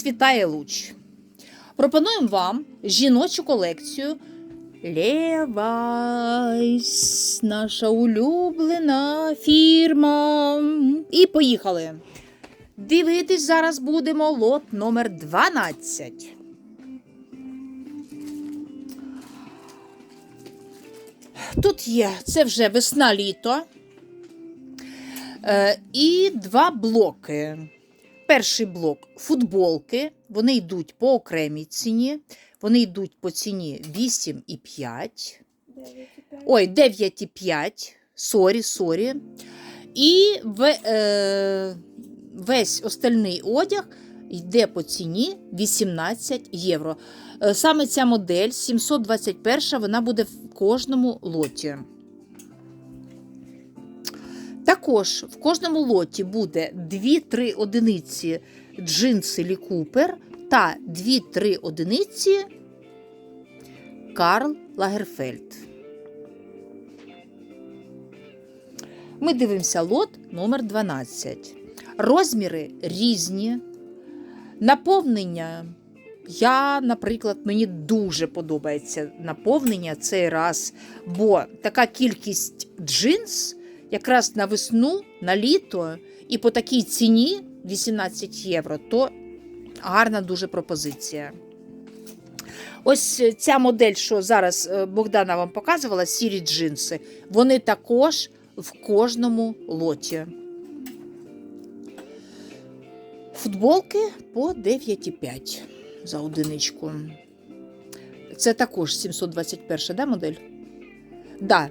Вас вітає Луч. Пропонуємо вам жіночу колекцію Levi's, наша улюблена фірма. І поїхали. Дивитись зараз будемо лот номер 12. Тут є це вже весна-літо. Е, і два блоки. Перший блок футболки. Вони йдуть по окремій ціні. Вони йдуть по ціні 8,5. Ой, 9,5. Сорі, сорі. І е, весь остальний одяг йде по ціні 18 євро. Е, Саме ця модель 721 вона буде в кожному лоті. Також в кожному лоті буде 2-3 одиниці джинси Лі Купер та 2-3 одиниці Карл Лагерфельд. Ми дивимося лот номер 12. Розміри різні. Наповнення. Я, наприклад, мені дуже подобається наповнення цей раз, бо така кількість джинс якраз на весну, на літо і по такій ціні 18 євро, то гарна дуже пропозиція. Ось ця модель, що зараз е, Богдана вам показувала, сірі джинси, вони також в кожному лоті. Футболки по 9,5 за одиничку. Це також 721 да, модель? Да,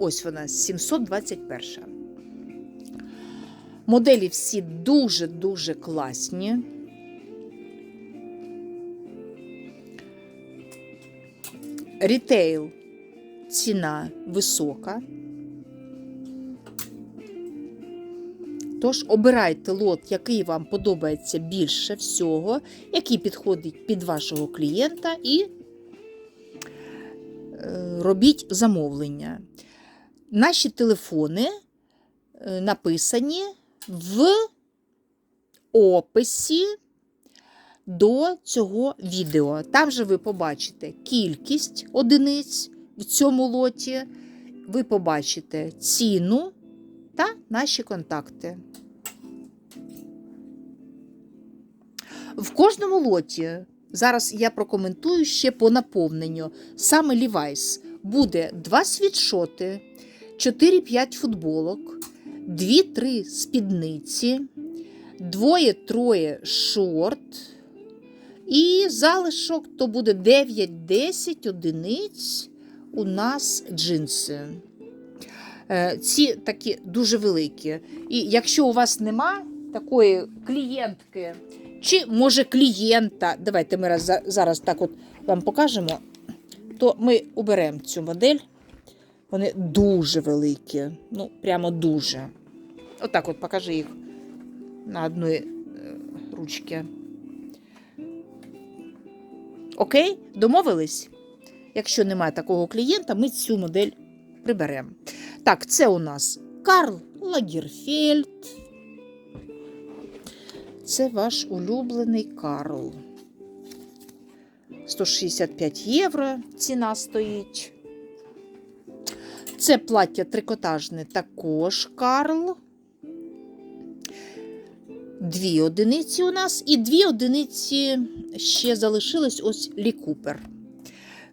ось вона 721. Моделі всі дуже-дуже класні. Рітейл ціна висока. Тож обирайте лот, який вам подобається більше всього, який підходить під вашого клієнта, і е, робіть замовлення. Наші телефони е, написані в описі до цього відео. Там же ви побачите кількість одиниць в цьому лоті, ви побачите ціну та наші контакти. В кожному лоті, зараз я прокоментую ще по наповненню, саме Levi's буде 2 світшоти, 4-5 футболок, 2-3 спідниці, двоє-троє шорт. І залишок то буде 9-10 одиниць у нас джинси. Е, Ці такі дуже великі. І якщо у вас нема такої клієнтки, чи може клієнта, давайте ми раз, зараз так от вам покажемо, то ми оберемо цю модель. Вони дуже великі, ну, прямо дуже. Отак от покажи їх на одної е, ручці. Окей, домовились? Якщо немає такого клієнта, ми цю модель приберемо. Так, це у нас Карл Лагерфельд. Це ваш улюблений Карл. 165 євро ціна стоїть. Це плаття трикотажне також Карл. Дві одиниці у нас, і дві одиниці ще залишились ось Лі Купер.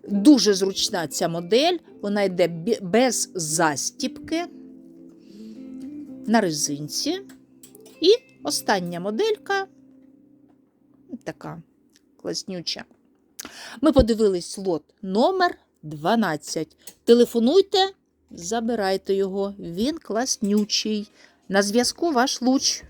Дуже зручна ця модель, вона йде без застіпки на резинці. І остання моделька така класнюча. Ми подивились лот номер 12. Телефонуйте, забирайте його, він класнючий. На зв'язку ваш луч.